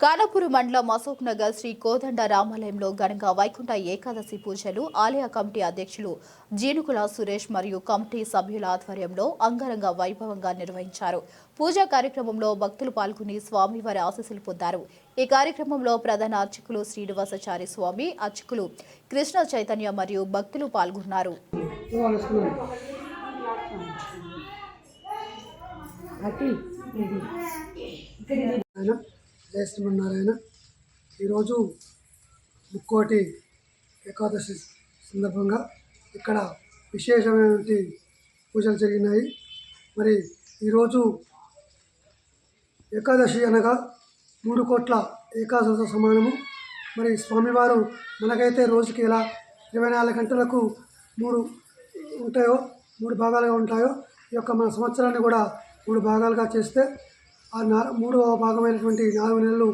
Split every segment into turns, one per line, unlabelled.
కానపూరు మండలం అశోక్ నగర్ శ్రీ కోదండ రామాలయంలో ఘనంగా వైకుంఠ ఏకాదశి పూజలు ఆలయ కమిటీ అధ్యక్షులు జీనుకుల సురేష్ మరియు కమిటీ సభ్యుల ఆధ్వర్యంలో అంగరంగ వైభవంగా నిర్వహించారు. పూజా కార్యక్రమంలో భక్తులు పాల్గొని స్వామివారి ఆశీస్సులు పొందారు. ఈ కార్యక్రమంలో ప్రధాన అర్చకులు శ్రీనివాసాచారి స్వామి అర్చకులు కృష్ణ చైతన్య మరియు భక్తులు పాల్గొన్నారు.
ఇక్కడ జయ శ్రీమన్నారాయణ ఈరోజు ముక్కోటి ఏకాదశి సందర్భంగా ఇక్కడ విశేషమైనటువంటి పూజలు జరిగినాయి. మరి ఈరోజు ఏకాదశి అనగా మూడు కోట్ల ఏకాదశితో సమానము. మరి స్వామివారు మనకైతే రోజుకి ఎలా ఇరవై నాలుగు గంటలకు మూడు ఉంటాయో మూడు భాగాలుగా ఉంటాయో ఈ యొక్క మన సంవత్సరాన్ని కూడా మూడు భాగాలుగా చేస్తే ఆ నా మూడవ భాగమైనటువంటి నాలుగు నెలలు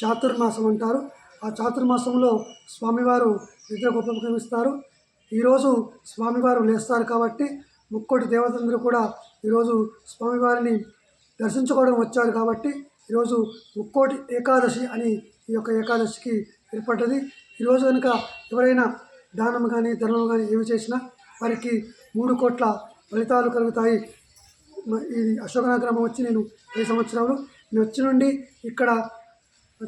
చాతుర్మాసం అంటారు. ఆ చాతుర్మాసంలో స్వామివారు నిద్రకు ఉపక్రమిస్తారు. ఈరోజు స్వామివారు లేస్తారు కాబట్టి ముక్కోటి దేవతలందరూ కూడా ఈరోజు స్వామివారిని దర్శించుకోవడం వచ్చారు కాబట్టి ఈరోజు ముక్కోటి ఏకాదశి అని ఈ యొక్క ఏకాదశికి ఏర్పడ్డది. ఈరోజు కనుక ఎవరైనా దానం కానీ ధర్మం కానీ ఏమి చేసినా వారికి మూడు కోట్ల ఫలితాలు కలుగుతాయి. ఇది అశోకనగరం వచ్చి నేను ఐదు సంవత్సరాలు నేను వచ్చి నుండి ఇక్కడ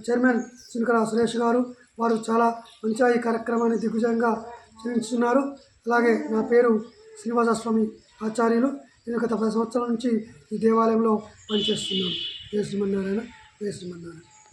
చైర్మన్ చినకల సురేష్ గారు వారు చాలా మంచిగా ఈ కార్యక్రమాన్ని దిగ్గుజంగా చేస్తున్నారు అలాగే నా పేరు శ్రీనివాసస్వామి ఆచార్యులు. నేను గత పది సంవత్సరాల నుంచి ఈ దేవాలయంలో పనిచేస్తున్నాను. జయ శ్రీమన్నారాయణ జయ శ్రీమన్నారాయణ.